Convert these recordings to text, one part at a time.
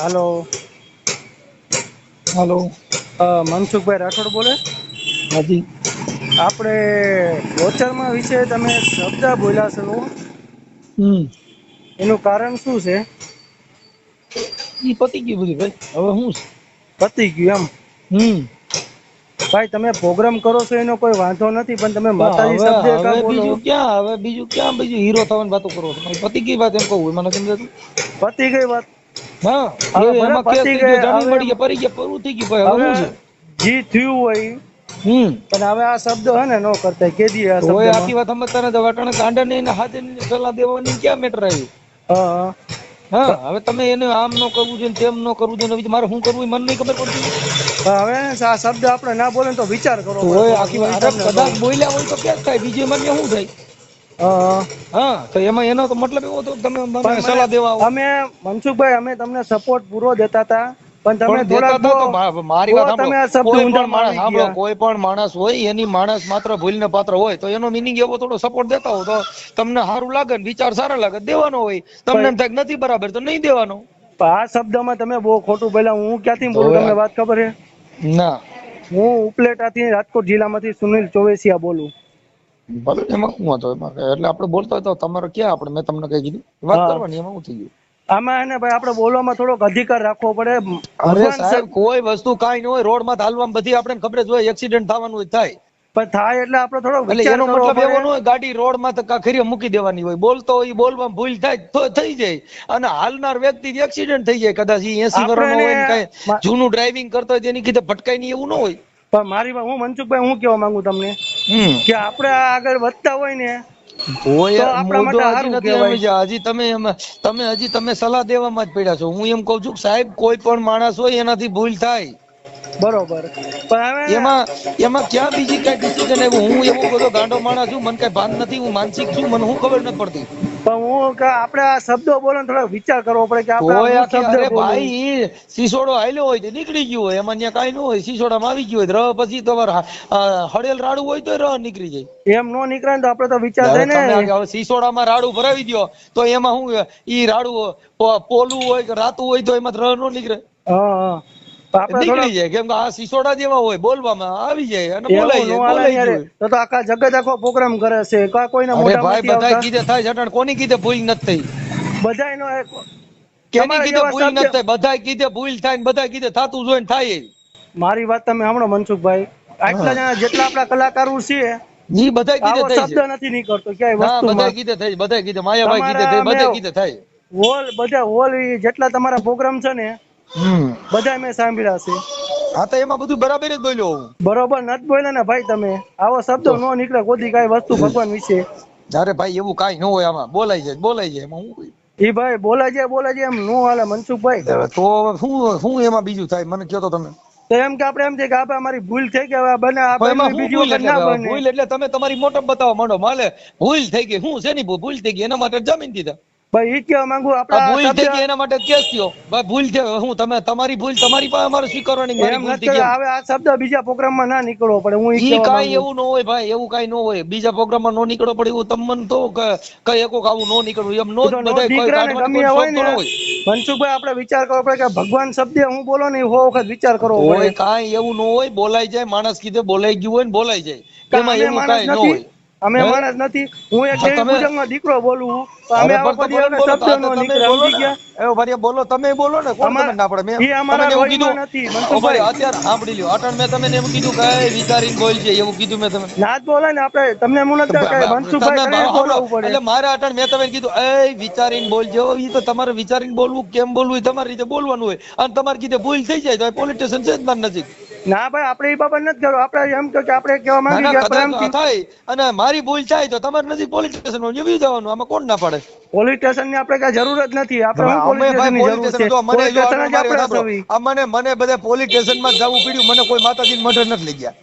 હાલો. હાલો. મનસુખભાઈ રાઠોડ બોલે? હાજી. આપણે ગોચરમાં વિશે તમે શબ્દ બોલ્યા છે. હમ. એનું કારણ શું છે? એ પતી ગયું બધું ભાઈ. હવે હું છે? પતી ગયું એમ. હમ. ભાઈ તમે પ્રોગ્રામ કરો છો એનો કોઈ વાંધો નથી પણ તમે માતાજી શબ્દ હવે બોલો? બીજું ક્યાં? હવે બીજું ક્યાં? બીજું હીરો થવાની વાતો કરો છો? પતી ગઈ વાત એમ કહું મને સમજાતું? પતી ગઈ વાત. હા એમાં કેસ થઈ ગયો? જામીન મળી ગયા પરી ગયા પૂરું થઈ ગયું ભાઈ હવે હવે શું છે? જી થયું હોય. હમ. પણ હવે આ શબ્દ હે ને નો કરતા આ એ આખી વાત સમજતા નથી. વાટાણે કાંડા ને એને હાથે સલાહ દેવાની ક્યાં મેટર આવી? હા. હવે તમે એને આમ નો કરવું ને તેમ નો કરવું છે મારે શું કરવું મને નહીં ખબર પડતી. હવે આ શબ્દ આપણે ના બોલે તો વિચાર કરો આખી કદાચ બોલ્યા હોય તો ક્યાં થાય બીજી મને શું થાય? હા તો એમાં એનો તો મતલબ એવો હતો તમે સલાહ દેવા અમે મનસુખભાઈ અમે તમને સપોર્ટ પૂરો દેતા હતા પણ તમે મારી વાત સાંભળો. કોઈ પણ માણસ હોય એની માણસ માત્ર ભૂલને પાત્ર હોય તો એનો મિનિંગ એવો થોડો સપોર્ટ દેતા હો તો તમને સારું લાગે વિચાર સારા લાગે દેવાનો હોય. તમને એમ થાય નથી બરાબર તો નહીં દેવાનો. આ શબ્દમાં તમે બહુ ખોટું પેલા હું ક્યાંથી બોલું તમને વાત ખબર છે? ના. હું ઉપલેટાથી રાજકોટ જિલ્લામાંથી સુનિલ ચોવેસિયા બોલું. ભલે એમાં શું હતો એમાં એટલે આપણે બોલતા હોય તો તમારે ક્યાં આપણે? મેં તમને કઈ કીધું. વાત કરવાની એમાં શું થઈ ગયું? આમાં હે ને ભાઈ આપણે બોલવામાં થોડોક અધિકાર રાખવો પડે. અરે સાહેબ કોઈ વસ્તુ કાંઈ ન હોય રોડમાં હાલવામાં બધી આપણે ખબર જ હોય એક્સિડન્ટ થવાનું હોય થાય. પણ થાય એટલે આપણે થોડો એટલે એનો મતલબ એવો ન હોય ગાડી રોડમાં તો ખરી મૂકી દેવાની હોય. બોલતો હોય બોલવામાં ભૂલ થાય તો થઈ જાય. અને હાલનાર વ્યક્તિ એક્સિડન્ટ થઈ જાય કદાચ ઈ 80 વર્ષનો હોય ને કઈ જૂનું ડ્રાઇવિંગ કરતો હોય તેની કીધે ભટકાય નહીં એવું ન હોય. પણ મારી હું મનસુખભાઈ હું કહેવા માંગુ તમને? કે આપણે આગળ વધતા હોય ને હજી તમે તમે હજી તમે સલાહ દેવામાં જ પડ્યા છો. હું એમ કઉ છું સાહેબ કોઈ પણ માણસ હોય એનાથી ભૂલ થાય. બરોબર. એમાં એમાં ક્યાં બીજી કઈ ડિસિઝન હું એવો બધો ગાંડો માણસ છું મને કઈ ભાન નથી હું માનસિક છું મને હું ખબર નથી પડતી. પણ હું કે આપણે આ શબ્દો બોલો થોડો વિચાર કરવો પડે કે આપણે આ શબ્દ ભાઈ સિસોડો હાલ્યો હોય તો નીકળી ગયો હોય. એમાં ત્યાં કાંઈ ન હોય. સિસોડામાં આવી ગયો હોય. રહ પછી તમારે હળેલ રાડું હોય તો રહ નીકળી જાય. એમ નો નીકળે તો આપણે તો વિચાર થાય ને હવે સિસોડામાં રાડું ભરાવી દો તો એમાં શું ઈ રાડું પોલું હોય કે રાતું હોય તો એમાં રહ નો નીકળે. હા. નીકળી જાય કેમ કે આ સિસોડા જેવા હોય બોલવામાં આવી જાય અને બોલાઈ જાય બોલાઈ યાર. તો તો આખા જગત આખો પ્રોગ્રામ કરે છે કા કોઈના અરે ભાઈ મોઢામાંથી કીધે થાય છે કોની કીધે ભૂલ નથી થઈ? બધાયનો કેની કીધે ભૂલ નથી થઈ બધાય કીધે ભૂલ થાય ને બધાય કીધે થાતું જોઈને થાય મારી વાત તમે હમણો મનસુખભાઈ. આટલા જણા જેટલા આપણા કલાકારો છે ઈ બધાય કીધે થઈ શબ્દ નથી નીકળતો ક્યાંય ના બધા કીધે થઈ બધાય કીધે માયાભાઈ કીધે થઈ બધા કીધે થાય હોલ બધા હોલ જેટલા તમારા પ્રોગ્રામ છે ને બધા મેં સાંભળ્યા છે. હા તો એમાં બધું બરાબર જ બોલ્યો હું. બરોબર નથી બોલ્યા ને ભાઈ તમે. આવો શબ્દો. નો નીકળે કોઈ કઈ વસ્તુ ભગવાન વિશે. અરે ભાઈ એવું કઈ ન હોય આમાં બોલાય જાય બોલાય જાય એમાં હું એ ભાઈ બોલાય જાય બોલાય જાય એમ નો હાલે મનસુખભાઈ. તો શું શું એમાં બીજું થાય? મને કહો તો તમે. તો એમ કે આપણે એમ છે કે આપણે અમારી ભૂલ થઈ કે હવે બને આપણે બીજી વખત ના બને. ભૂલ એટલે તમે તમારી મોટમ બતાવો માંડો માલે ભૂલ થઈ ગઈ શું છે ની ભૂલ થઈ ગઈ એના માટે જમીન દીધા. ભાઈ ઈ કેવા માંગુ આપડા ભૂલ થઈ ગઈ એના માટે કેસ થયો. ભાઈ ભૂલ થઈ હું તમે તમારી ભૂલ તમારી પાસે અમારે સ્વીકારવાની મારી ભૂલ થઈ ગઈ. હવે આ શબ્દ બીજા પ્રોગ્રામમાં ના નીકળવો પડે હું ઈ કાંઈ એવું ન હોય ભાઈ એવું કાઈ ન હોય. બીજા પ્રોગ્રામમાં નો નીકળો પડે એવું તમને તો કઈ એકો આવું નો નીકળવું. એમ નો બધાય કોઈ દીકરા ને કાઢવાની ગમે કોઈ હોય ને મનસુખભાઈ આપણે વિચાર કરવો પડે કે ભગવાન શબ્દ હું બોલો ને હો વખત વિચાર કરવો હોય પડે. કાંઈ એવું ન હોય બોલાઈ જાય માણસ કીધે બોલાઈ ગયું હોય ને બોલાઈ જાય. એમાં એવું કાઈ ન હોય. અમે માણસ નથી. હું એક દેવી તમે- પૂજકનો દીકરો બોલું તો અમે આવો બોલો હવે શબ્દ નો તમે નીકળે બોલો સમજી ને. ગયા. એ ભાઈ બોલો તમે બોલો ને કોણ તમને ના પડે? મેં અમારા તમને એવું કીધું નથી, મનસુખભાઈ. અત્યારે સાંભળી લ્યો. અટણ મેં તમને એમ કીધું કે એ વિચારીને બોલ છે એવું કીધું મેં તમને. ના જ બોલે ને આપણે. તમને એમ કે તમે મનસુખભાઈ સાંભળો, પડે. એટલે મારે અટણ મેં તમને કીધું એ વિચારીને બોલજો ઈ તો તમારે વિચારીને બોલવું કેમ બોલવું તમારી રીતે બોલવાનું હોય. અને તમારે કીધે ભૂલ થઈ જાય તો પોલીસ સ્ટેશન છે જ મારી નજીક. ના ભાઈ આપણે એ બાબત નથી કરો આપણે એમ કે આપણે કહેવા માંગી ગયા પ્રેમથી થાય. અને મારી ભૂલ થાય તો તમારે નથી પોલીસ સ્ટેશનમાં જવાનું. આમાં કોણ ના પાડે? પોલીસ સ્ટેશનની આપણે કઈ જરૂર જ નથી. આપણે પોલીસ સ્ટેશનની જરૂર છે? મને મને બધે પોલીસ સ્ટેશનમાં જવું પડ્યું. મને કોઈ માતાજી મઢે નથી લઈ ગયા.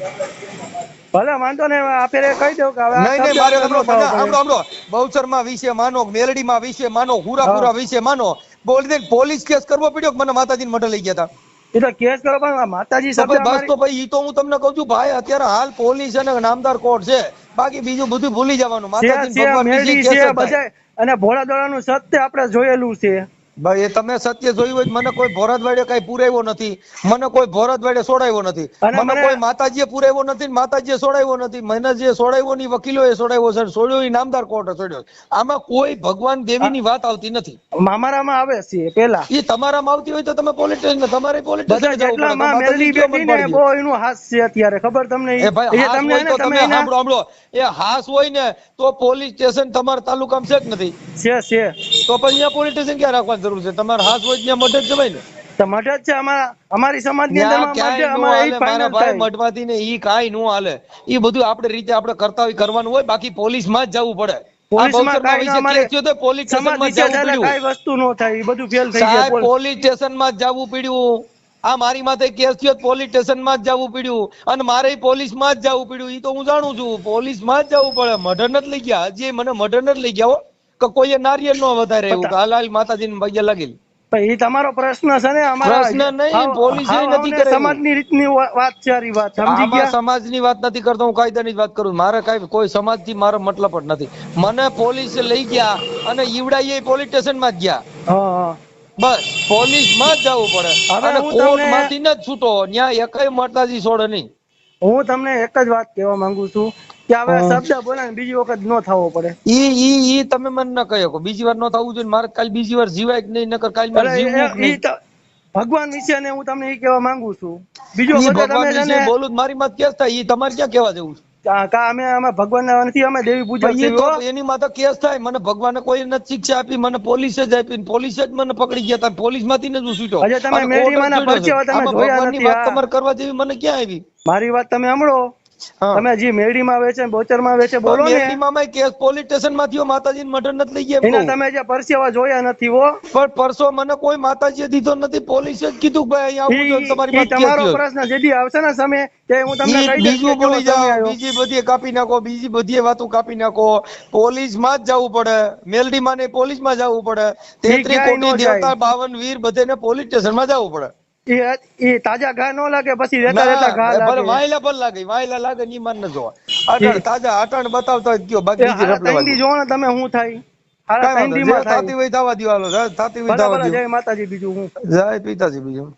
ભલે વાંધો નહીં. આપણે કહી દઉં કે હવે નહીં નહીં મારે ન સાંભળો. પડે. સાંભળો. બહુચરમાં વિશે માનો મેલડીમાં વિશે માનો હુરાપુરા વિશે માનો. બોલી દે પોલીસ કેસ કરવો પડ્યો કે મને માતાજી મઢે લઈ ગયા હતા એ તો કેસ કરો પણ માતાજી સાથે બસ તો ભાઈ ઈ તો હું તમને કહું છું ભાઈ અત્યારે હાલ પોલીસ અને નામદાર કોર્ટ છે. બાકી બીજું બધું ભૂલી જવાનું. માતાજી ભગવાન અને ભોળા દોડાનું સત્ય આપણે જોયેલું છે. ભાઈ એ તમે સત્ય જોયું હોય મને કોઈ ભોરતવાડે કઈ પુરાવ્યો નથી. મને કોઈ ભોરતવાડે સોડાવ્યો નથી. મને કોઈ માતાજીએ પુરાવ્યો નથી માતાજીએ સોડાવ્યો નથી. મને જે સોડાવ્યો ની વકીલોએ સોડાવ્યો છે સોડ્યો નામદાર કોર્ટે સોડ્યો આમાં કોઈ ભગવાન દેવીની વાત આવતી નથી. અમારામાં આવે છે પેલા એ તમારામાં આવતી હોય તો તમે સ્ટેશન તમારે પોલિટિક્સ જેટલા માં મેલડી બેઠી ને બહુ એનું હાથ છે અત્યારે ખબર તમને? એ ભાઈ તમને તો તમે તમે સાંભળો સાંભળો. એ હાસ હોય ને તો પોલીસ સ્ટેશન તમારા તાલુકામાં છે કે નથી. છે છે. તો પણ અહીંયા પોલીસ સ્ટેશન ક્યાં રાખવાની જરૂર છે? તમારે હાથ હોય ત્યાં મદદ જવાય ને. મઢ જ છે અમારા અમારી સમાજની મઢ ઈ મારા ભાઈ મઢવાથી ને ઈ કાંઈ નું હાલે. ઈ બધું આપણે રીતે આપણે કરતા હોય કરવાનું હોય બાકી પોલીસમાં જ જવું પડે. પોલીસ સ્ટેશનમાં જવું પડ્યું. પોલીસ જ આ મારી માથે કેસ થયો પોલીસ પોલીસ સ્ટેશનમાં જ જવું પડ્યું. અને મારે પોલીસમાં જ જવું પડ્યું. ઈ તો હું જાણું છું પોલીસમાં જ જવું પડે. મર્ડર નથી લઈ ગયા. હજી મને મર્ડર નથી લઈ ગયા હો. કે કોઈએ નારિયેલ નો વધારે એવું હાલાલ માતાજીને પગે લાગેલ ઈ તમારો પ્રશ્ન છે ને અમારા પ્રશ્ન નહીં, પોલીસ નથી સમાજની રીતની વાત છે આરી વાત સમજી ગયા? સમાજની વાત નથી કરતો હું કાયદાની વાત કરું મારે કઈ કોઈ સમાજથી મારો મતલબ જ નથી. મને પોલીસ લઈ ગયા અને ઈવડાઈએ પોલીસ સ્ટેશનમાં જ ગયા. હા બસ પોલીસમાં જ જવું પડે. અને કોર્ટમાંથી ન છૂટો. ન્યાય એકય માતાજી છોડે નહીં. હું તમને એક જ વાત કહેવા માંગુ છું. કે હવે શબ્દ બોલાય બીજી વખત ન થવો પડે. ઈ ઈ ઈ તમે મને ન કહ્યો બીજી વાર ન થવું જોઈએ મારે કાલ બીજી વાર જીવાય કે નહીં નકર કાલ મારે જીવવું એ- નહીં. ભગવાન વિશે ને હું તમને એ કહેવા માંગુ છું. બીજો ભગવાન વિશે બોલું મારી માં કેસ થાય ઈ તમારે ક્યાં કહેવા જેવું કા અમે અમે ભગવાન નથી અમે દેવી પૂજા તો એની માથે કેસ થાય મને ભગવાને કોઈ નથી શિક્ષા આપી મને પોલીસે જ આપી પોલીસે જ મને પકડી ગયા તા પોલીસમાંથી જ હું તમે મેરી કોર્ટ જ પરચેવા તમે જોયા નથી. તમારે કરવા જેવી મને ક્યાં આવી? મારી વાત તમે સાંભળો. તમે જે મેરડીમાં વેચે બોચરમાં વેચે બોલો ને. મેરડીમાં કેસ પોલીસ સ્ટેશનમાં થયો માતાજી મર્ડર નથી લઈ ગયા એના તમે જે પરસેવા જોયા નથી હો. પણ પરસો મને કોઈ માતાજીએ દીધો નથી પોલીસે જ કીધું ભાઈ અહીંયા આવું તમારી પાસે તમારો પ્રશ્ન જેથી આવશે ને સમય તે હું તમને કહી દઈશ બીજું બોલી જાઓ બીજી બધી કાપી નાખો બીજી બધી વાતો કાપી નાખો. પોલીસમાં જ જવું પડે. મેલડી માં ને પોલીસમાં જવું પડે તેત્રી કોટી દેવતા બાવન વીર બધેને પોલીસ સ્ટેશનમાં જવું પડે. ઈ તાજા ઘા ન લાગે પછી રેતા રેતા ઘા લાગે. વાયલા ભલે લાગે વાયલા લાગે ની માન ન જોવા અટાણ તાજા અટાણ બતાવતા તો કયો બાકી બીજી રફલા જોવો ને તમે શું થાય. હારા જે થતી હોય થવા હાલો. જે હોય થવા જય માતાજી બીજું હું. જય પિતાજી બીજું.